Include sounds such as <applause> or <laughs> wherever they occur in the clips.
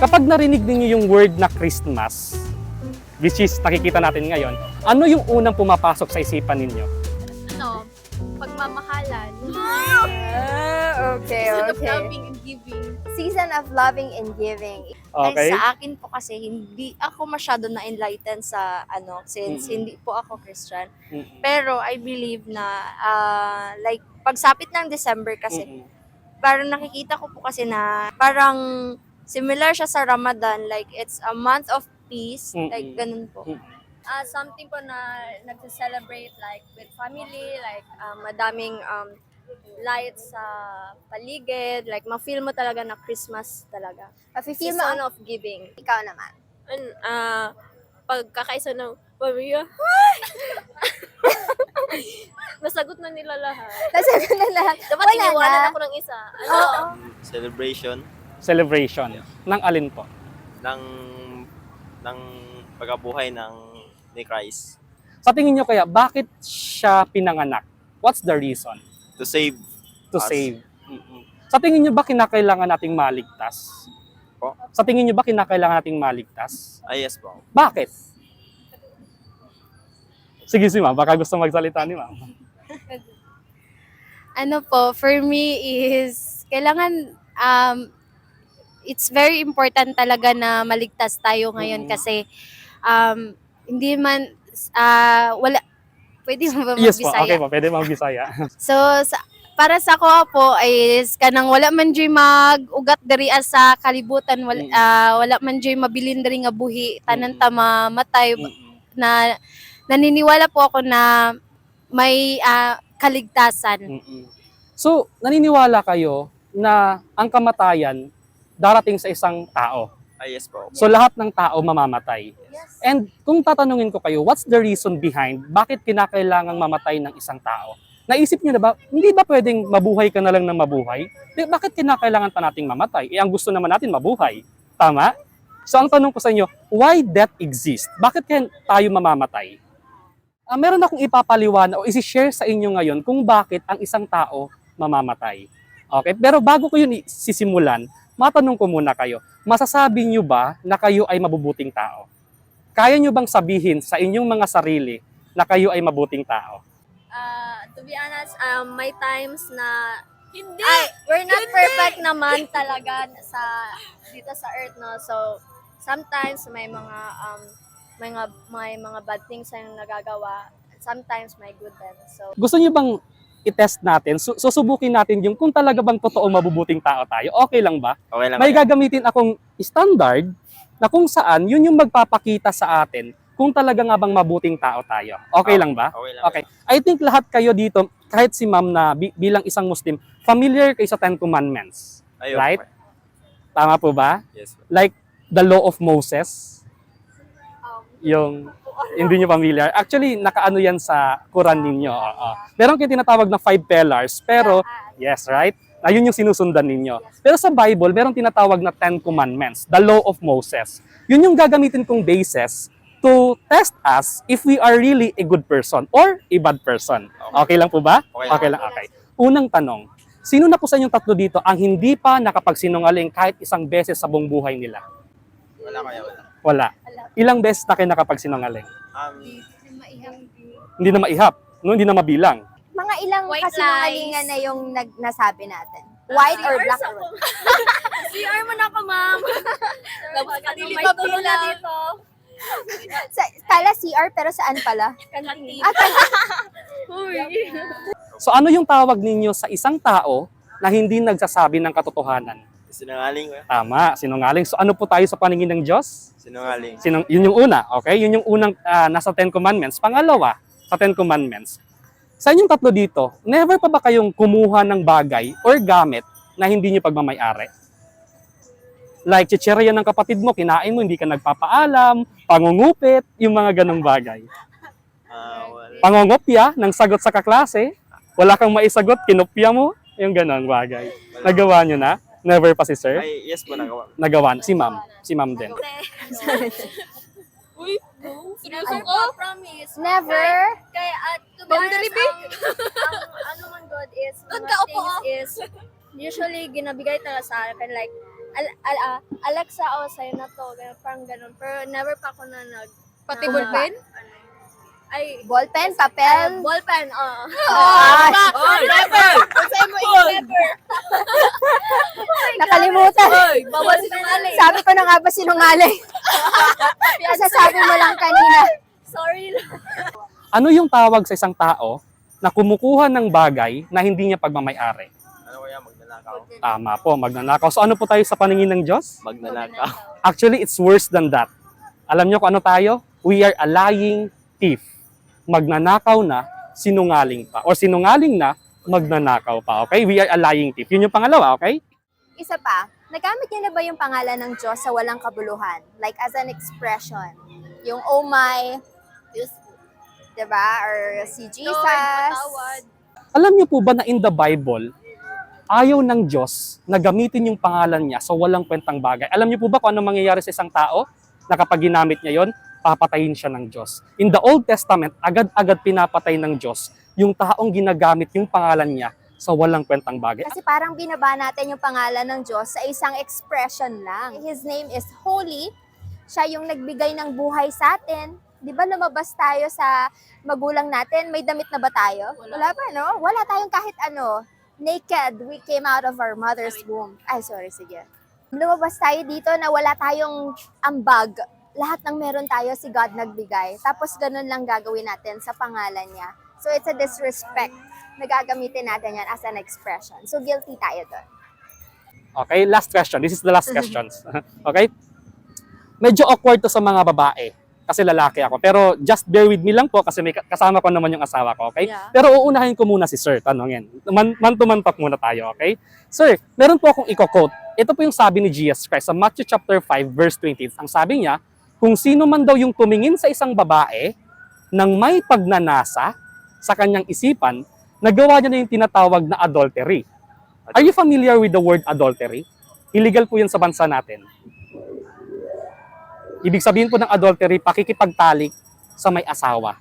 Kapag narinig ninyo yung word na Christmas, which is nakikita natin ngayon, ano yung unang pumapasok sa isipan ninyo? ano, pagmamahalan. Ah, okay, Season of okay. loving and giving. Season of loving and giving. Okay? Ay, sa akin po kasi hindi ako masyado na enlightened sa ano since Mm-mm. hindi po ako Christian. Mm-mm. Pero I believe na ah, like pagsapit ng December kasi Mm-mm. parang nakikita ko po kasi na parang similar siya sa Ramadan like it's a month of peace Mm-mm. like ganun po. Ah, something po na nagse-celebrate like with family, like um, madaming um, lights sa paligid, like ma-feel mo talaga na Christmas talaga. Mafe-feel mo Season of giving. ikaw naman. An, ah, pagkakaisa ng pamilya, <laughs> nasagot na nila lahat. Nasa na lahat. Dapat Wala iniwanan na. ako ng isa. Ano? Oo. celebration Celebration. Ng alin po? ng ng pagkabuhay ng ni Christ Sa tingin nyo kaya, bakit siya pinanganak? What's the reason? to save To Us. save. Sa tingin nyo ba kinakailangan nating maligtas? Po? Sa tingin nyo ba kinakailangan nating maligtas? ah yes po Bakit? Sige si ma'am, baka gusto magsalita ni ma'am. <laughs> ano po, for me is, kailangan, um, it's very important talaga na maligtas tayo ngayon Mm. kasi, um, hindi man, ah, wala, pwede mo ba Yes po, magbisaya? okay po, pwede ma'am Bisaya. <laughs> So, sa, para sa ko po is kanang wala man diri mag-ugat diri as sa kalibutan wala, Mm. ah, wala man diri mabilin diri nga buhi tanan ta mamatay Mm-mm. na naniniwala po ako na may ah, kaligtasan. Mm-mm. So, naniniwala kayo na ang kamatayan darating sa isang tao. ah yes po So, lahat ng tao mamamatay. And kung tatanungin ko kayo, what's the reason behind bakit kinakailangang mamatay ng isang tao? Naisip niyo na ba, hindi ba pwedeng mabuhay ka na lang ng mabuhay? Di, bakit kinakailangan pa nating mamatay? Eh, ang gusto naman natin mabuhay. Tama? So, ang tanong ko sa inyo, why death exists? Bakit kaya tayo mamamatay? Ah, meron akong ipapaliwanag o isi-share sa inyo ngayon kung bakit ang isang tao mamamatay. Okay? Pero bago ko yun sisimulan, matanong ko muna kayo, masasabi niyo ba na kayo ay mabubuting tao? Kaya niyo bang sabihin sa inyong mga sarili na kayo ay mabuting tao? Ah, to be honest, um, may times na Hindi. ay, we're not perfect naman talaga sa dito sa earth no. So sometimes may mga um may mga may mga bad things ang nagagawa. Sometimes may good din. So Gusto niyo bang i-test natin, su- susubukin natin yung kung talaga bang totoo mabubuting tao tayo? Okay lang ba? okay lang May kaya? gagamitin akong standard na kung saan yun yung magpapakita sa atin kung talaga nga bang mabuting tao tayo. Okay lang ba? okay lang Okay. I think lahat kayo dito, kahit si ma'am na bi- bilang isang Muslim, familiar kayo sa Ten Commandments. Ayun, right? okay. Tama po ba? yes po Like the law of Moses, um, yung hindi nyo familiar. Actually, nakaano yan sa Quran ninyo. oo. Meron kayo tinatawag na five pillars, pero yes, right? Ayun yung sinusundan ninyo. Pero sa Bible, meron tinatawag na Ten Commandments, the law of Moses. Yun yung gagamitin kong basis to test us if we are really a good person or a bad person. Okay lang po ba? Okay lang. Okay lang, okay. Unang tanong, sino na po sa inyong tatlo dito ang hindi pa nakapagsinungaling kahit isang beses sa buong buhay nila? wala kaya wala Wala. Ilang beses na kayo nakapagsinungaling? um Hindi na maihap, no? hindi na mabilang. Mga ilang White kasinungalingan lies. na yung nag nasabi natin. White or black? CR CR mo na ako, ma'am. Tapos Nilipag ko na lang. dito. Sa, kala CR pero saan pala? Kantin. Ah, kan- <laughs> So ano yung tawag ninyo sa isang tao na hindi nagsasabi ng katotohanan? sinungaling ko Tama, sinungaling. So ano po tayo sa paningin ng Diyos? Sinungaling Sinung, yun yung una, okay? Yun yung unang ah, nasa Ten Commandments. Pangalawa, sa Ten Commandments. Sa inyong tatlo dito, never pa ba kayong kumuha ng bagay or gamit na hindi nyo pagmamayari? Like, chichirya ng kapatid mo, kinain mo, hindi ka nagpapaalam, pangungupit, yung mga ganong bagay. ah wala Pangungopya ng sagot sa kaklase, wala kang maisagot, kinopya mo, yung ganong bagay. Nagawa nyo na? Never pa si sir? ay yes po nagawa Nagawa na. Si ma'am. Si ma'am din. <laughs> Uy, seryoso ko? Promise. Never. Kaya, at to be Boundary honest, ang, ang ano man God is, mga Ganda, opo, things is, usually, ginabigay talaga sa akin, like, Al, al, ah, Alexa, oh, sa'yo na to. Ganun, parang ganun. Pero never pa ako na nag... Pati na- ballpen? Ay, Ballpen, ah, papel. ballpen, oo. Ah, Oh, never! Sa'yo mo never! nakalimutan. Bawal sinungaling. Sabi ko na nga ba sinungaling? <laughs> Kasasabi mo lang kanina. Sorry lang. Ano yung tawag sa isang tao na kumukuha ng bagay na hindi niya pagmamayari? Ano kaya magnanakaw? Tama po, magnanakaw. So ano po tayo sa paningin ng Diyos? Magnanakaw. Actually, it's worse than that. Alam niyo kung ano tayo? We are a lying thief. Magnanakaw na, sinungaling pa. Or sinungaling na, magnanakaw pa. Okay? We are a lying thief. Yun yung pangalawa, okay? Isa pa, nagamit niyo na ba yung pangalan ng Diyos sa walang kabuluhan? Like as an expression. Yung oh my, diba? Or si Jesus. Alam niyo po ba na in the Bible, ayaw ng Diyos na gamitin yung pangalan niya sa walang kwentang bagay. Alam niyo po ba kung ano mangyayari sa isang tao na kapag ginamit niya yon, papatayin siya ng Diyos. In the Old Testament, agad-agad pinapatay ng Diyos yung taong ginagamit yung pangalan niya sa walang kwentang bagay. Kasi parang binaba natin yung pangalan ng Diyos sa isang expression lang. His name is Holy. Siya yung nagbigay ng buhay sa atin. Di ba lumabas tayo sa magulang natin? May damit na ba tayo? Wala, pa, no? Wala tayong kahit ano. Naked, we came out of our mother's womb. Ay, sorry, sige. Lumabas tayo dito na wala tayong ambag. Lahat ng meron tayo, si God nagbigay. Tapos ganun lang gagawin natin sa pangalan niya. So it's a disrespect na gagamitin natin yan as an expression. So guilty tayo doon. Okay, last question. This is the last <laughs> questions. <laughs> okay? Medyo awkward to sa mga babae kasi lalaki ako. Pero just bear with me lang po kasi may ka- kasama ko naman yung asawa ko, okay? Yeah. Pero uunahin ko muna si Sir, tanongin. Man, man to man talk muna tayo, okay? Sir, meron po akong i-quote. Ito po yung sabi ni Jesus Christ sa Matthew chapter 5 verse 20. Ang sabi niya, kung sino man daw yung tumingin sa isang babae nang may pagnanasa sa kanyang isipan, nagawa niya na yung tinatawag na adultery. Are you familiar with the word adultery? Illegal po yun sa bansa natin. Ibig sabihin po ng adultery, pakikipagtalik sa may asawa.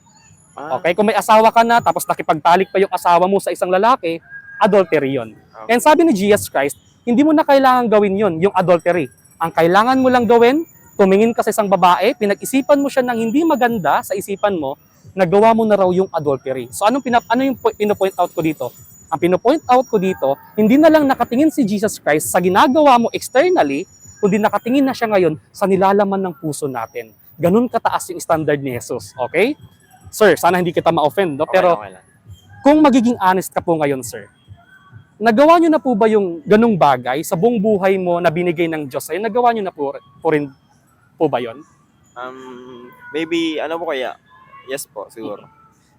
Ah, Okay? Kung may asawa ka na, tapos nakipagtalik pa yung asawa mo sa isang lalaki, adultery yun. Okay. And sabi ni Jesus Christ, hindi mo na kailangan gawin yun, yung adultery. Ang kailangan mo lang gawin, tumingin ka sa isang babae, pinag-isipan mo siya ng hindi maganda sa isipan mo, nagawa mo na raw yung adultery. So anong pinap ano yung po- pino-point out ko dito? Ang pino-point out ko dito, hindi na lang nakatingin si Jesus Christ sa ginagawa mo externally, kundi nakatingin na siya ngayon sa nilalaman ng puso natin. Ganun kataas yung standard ni Jesus. Okay? Sir, sana hindi kita ma-offend, no? okay pero okay lang. kung magiging honest ka po ngayon, sir, nagawa nyo na po ba yung ganung bagay sa buong buhay mo na binigay ng Diyos sa'yo? Nagawa nyo na po, po rin po ba yon? Um, maybe, ano po kaya? Yes po, siguro.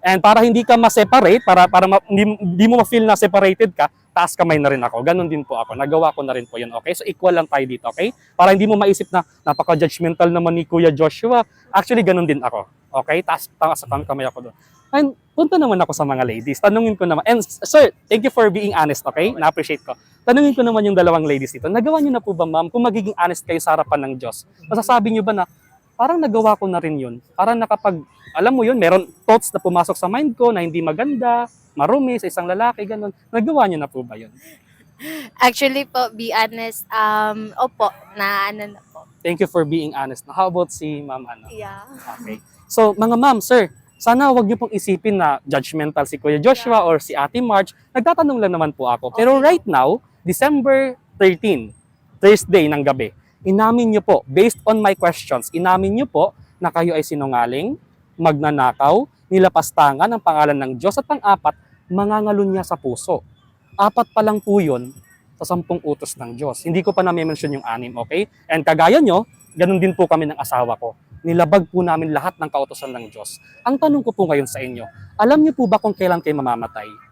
And para hindi ka ma-separate, para, para ma- hindi, hindi mo ma-feel na separated ka, taas kamay na rin ako. Ganon din po ako. Nagawa ko na rin po yun. Okay? So equal lang tayo dito. Okay? Para hindi mo maisip na napaka-judgmental naman ni Kuya Joshua. Actually, ganon din ako. Okay? Taas, taas ang kamay ako doon. And punta naman ako sa mga ladies. Tanungin ko naman. And sir, thank you for being honest, okay? Na-appreciate ko. Tanungin ko naman yung dalawang ladies dito. Nagawa niyo na po ba, ma'am, kung magiging honest kayo sa harapan ng Diyos? Masasabi niyo ba na parang nagawa ko na rin yun? Parang nakapag, alam mo yun, meron thoughts na pumasok sa mind ko na hindi maganda, marumi sa isang lalaki, ganun. Nagawa niyo na po ba yun? Actually po, be honest, um, opo, na ano na po. Thank you for being honest. How about si ma'am ano? Yeah. Okay. So, mga ma'am, sir, sana wag niyo pong isipin na judgmental si Kuya Joshua or si Ate March. Nagtatanong lang naman po ako. Pero right now, December 13, Thursday ng gabi, inamin niyo po, based on my questions, inamin niyo po na kayo ay sinungaling, magnanakaw, nilapastangan ang pangalan ng Diyos at pang-apat, mangangalunya sa puso. Apat pa lang po yun sa sampung utos ng Diyos. Hindi ko pa na-mention yung anim, okay? And kagaya nyo, ganun din po kami ng asawa ko. Nilabag po namin lahat ng kautosan ng Diyos. Ang tanong ko po ngayon sa inyo, alam niyo po ba kung kailan kayo mamamatay?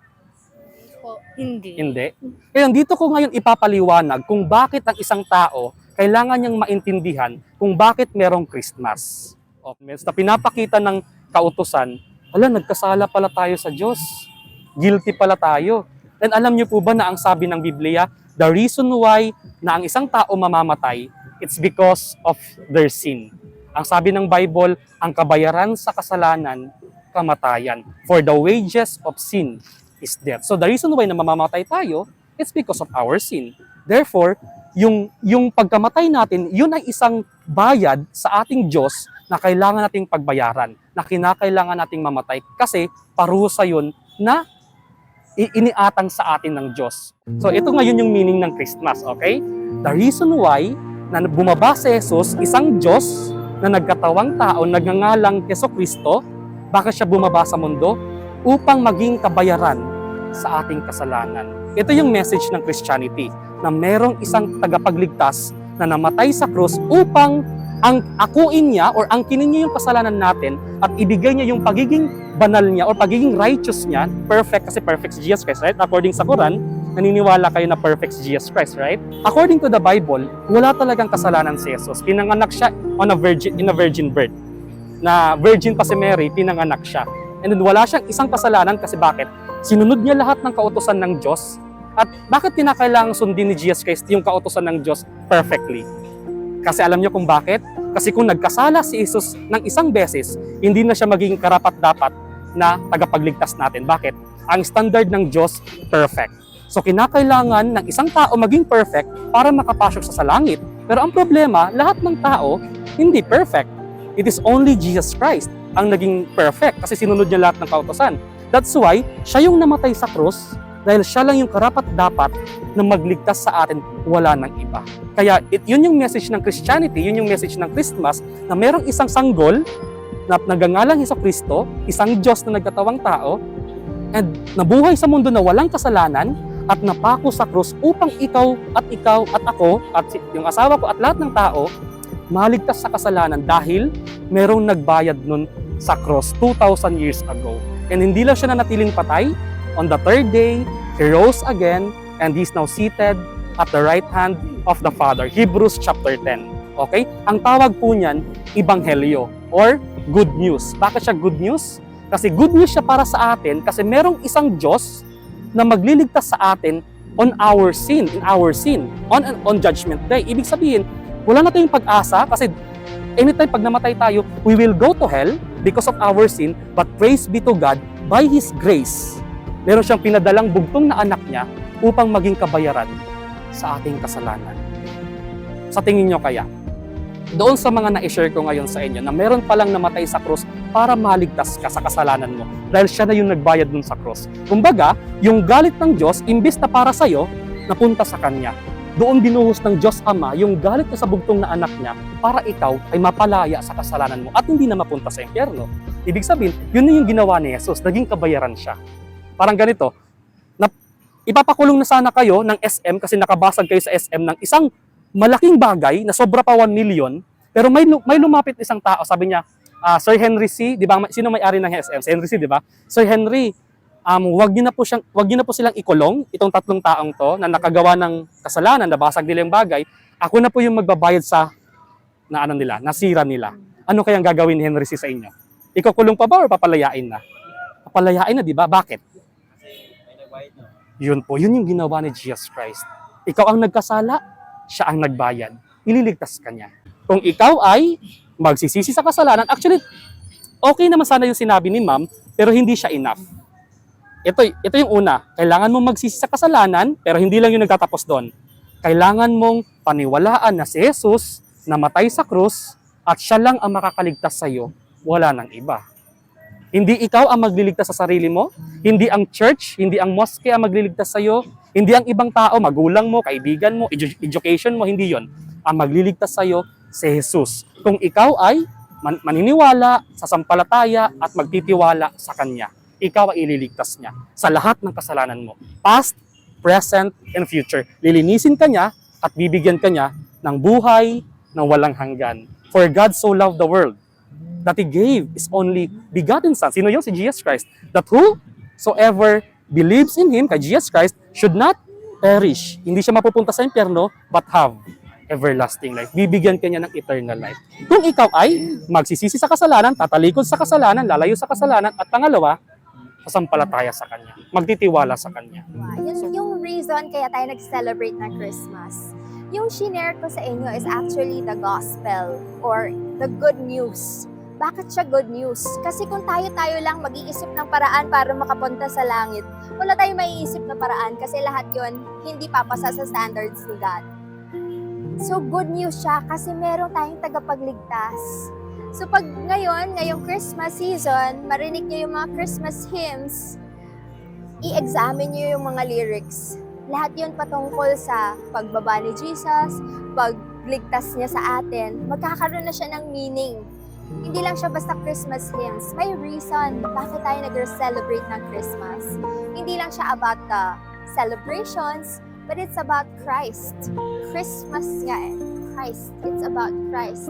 Po. Hindi. Hindi. Kaya dito ko ngayon ipapaliwanag kung bakit ang isang tao kailangan niyang maintindihan kung bakit merong Christmas. O, means na pinapakita ng kautosan, ala, nagkasala pala tayo sa Diyos. Guilty pala tayo. And alam niyo po ba na ang sabi ng Biblia, the reason why na ang isang tao mamamatay, it's because of their sin. Ang sabi ng Bible, ang kabayaran sa kasalanan, kamatayan. For the wages of sin is death. So the reason why na mamamatay tayo, it's because of our sin. Therefore, yung, yung pagkamatay natin, yun ay isang bayad sa ating Diyos na kailangan nating pagbayaran, na kinakailangan nating mamatay kasi parusa yun na iniatang sa atin ng Diyos. So ito ngayon yung meaning ng Christmas, okay? The reason why na bumaba si Jesus, isang Diyos na nagkatawang tao, nagngangalang Keso Kristo, bakit siya bumaba sa mundo? Upang maging kabayaran sa ating kasalanan. Ito yung message ng Christianity, na merong isang tagapagligtas na namatay sa krus upang ang akuin niya or angkinin niya yung kasalanan natin at ibigay niya yung pagiging banal niya or pagiging righteous niya, perfect kasi perfect si Jesus Christ, right? According sa Quran, naniniwala kayo na perfect si Jesus Christ, right? According to the Bible, wala talagang kasalanan si Jesus. Pinanganak siya on a virgin, in a virgin birth. Na virgin pa si Mary, pinanganak siya. And then wala siyang isang kasalanan kasi bakit? Sinunod niya lahat ng kautosan ng Diyos. At bakit kinakailangang sundin ni Jesus Christ yung kautosan ng Diyos perfectly? Kasi alam niyo kung bakit? Kasi kung nagkasala si Jesus ng isang beses, hindi na siya magiging karapat-dapat na tagapagligtas natin. Bakit? Ang standard ng Diyos, perfect. So kinakailangan ng isang tao maging perfect para makapasok sa langit. Pero ang problema, lahat ng tao hindi perfect. It is only Jesus Christ ang naging perfect kasi sinunod niya lahat ng kautosan. That's why siya yung namatay sa krus dahil siya lang yung karapat-dapat na magligtas sa atin, wala ng iba. Kaya it, yun yung message ng Christianity, yun yung message ng Christmas na merong isang sanggol na nagangalang Heso Kristo, isang Diyos na nagkatawang tao, and nabuhay sa mundo na walang kasalanan at napako sa krus upang ikaw at ikaw at ako at yung asawa ko at lahat ng tao maligtas sa kasalanan dahil merong nagbayad nun sa cross 2,000 years ago. And hindi lang siya nanatiling patay. On the third day, He rose again and He's now seated at the right hand of the Father. Hebrews chapter 10. Okay? Ang tawag po niyan, Ebanghelyo or good news. Bakit siya good news? Kasi good news siya para sa atin kasi merong isang Diyos na magliligtas sa atin on our sin, in our sin, on on judgment day. Ibig sabihin, wala na tayong pag-asa kasi anytime pag namatay tayo, we will go to hell because of our sin, but praise be to God, by His grace, meron siyang pinadalang bugtong na anak niya upang maging kabayaran sa ating kasalanan. Sa tingin nyo kaya, doon sa mga na-share ko ngayon sa inyo na meron palang namatay sa krus para maligtas ka sa kasalanan mo dahil siya na yung nagbayad dun sa krus. Kumbaga, yung galit ng Diyos, imbis na para sa'yo, napunta sa Kanya. Doon binuhos ng Diyos Ama yung galit niya sa bugtong na anak niya para ikaw ay mapalaya sa kasalanan mo at hindi na mapunta sa impyerno. Ibig sabihin, yun na yung ginawa ni Jesus, naging kabayaran siya. Parang ganito, na, ipapakulong na sana kayo ng SM kasi nakabasag kayo sa SM ng isang malaking bagay na sobra pa 1 million, pero may, may lumapit isang tao, sabi niya, ah, Sir Henry C, di ba, sino may-ari ng SM? Si Henry C, di ba? Sir Henry, um, wag niyo na po siyang, wag niyo na po silang ikulong itong tatlong taong to na nakagawa ng kasalanan, nabasag nila yung bagay. Ako na po yung magbabayad sa na ano nila, nasira nila. Ano kayang gagawin ni Henry C sa inyo? Ikukulong pa ba or papalayain na? Papalayain na, di ba? Bakit? Yun po, yun yung ginawa ni Jesus Christ. Ikaw ang nagkasala, siya ang nagbayad. Ililigtas ka niya. Kung ikaw ay magsisisi sa kasalanan, actually, okay naman sana yung sinabi ni ma'am, pero hindi siya enough. Ito, ito yung una, kailangan mong magsisi sa kasalanan, pero hindi lang yung nagtatapos doon. Kailangan mong paniwalaan na si Jesus namatay sa krus at siya lang ang makakaligtas sa iyo, wala nang iba. Hindi ikaw ang magliligtas sa sarili mo, hindi ang church, hindi ang mosque ang magliligtas sa iyo, hindi ang ibang tao, magulang mo, kaibigan mo, edu- education mo, hindi yon. Ang magliligtas sa iyo, si Jesus. Kung ikaw ay man- maniniwala sa sampalataya at magtitiwala sa Kanya, ikaw ay ililigtas niya sa lahat ng kasalanan mo. Past, present, and future. Lilinisin ka niya at bibigyan ka niya ng buhay na walang hanggan. For God so loved the world that He gave His only begotten Son. Sino yun? Si Jesus Christ. That whosoever believes in Him, kay Jesus Christ, should not perish. Hindi siya mapupunta sa impyerno, but have everlasting life. Bibigyan ka niya ng eternal life. Kung ikaw ay magsisisi sa kasalanan, tatalikod sa kasalanan, lalayo sa kasalanan, at pangalawa, sasampalataya sa Kanya. Magtitiwala sa Kanya. Yun yung reason kaya tayo nag-celebrate ng Christmas. Yung shinare ko sa inyo is actually the gospel or the good news Bakit siya good news? Kasi kung tayo-tayo lang mag-iisip ng paraan para makapunta sa langit, wala tayong maiisip na paraan kasi lahat yon hindi papasa sa standards ni God. So good news siya kasi meron tayong tagapagligtas. So pag ngayon, ngayong Christmas season, marinig niyo yung mga Christmas hymns, i-examine niyo yung mga lyrics. Lahat yun patungkol sa pagbaba ni Jesus, pagligtas niya sa atin, magkakaroon na siya ng meaning. Hindi lang siya basta Christmas hymns. May reason bakit tayo nag-celebrate ng Christmas. Hindi lang siya about the celebrations, but it's about Christ. Christmas nga eh. Christ. It's about Christ.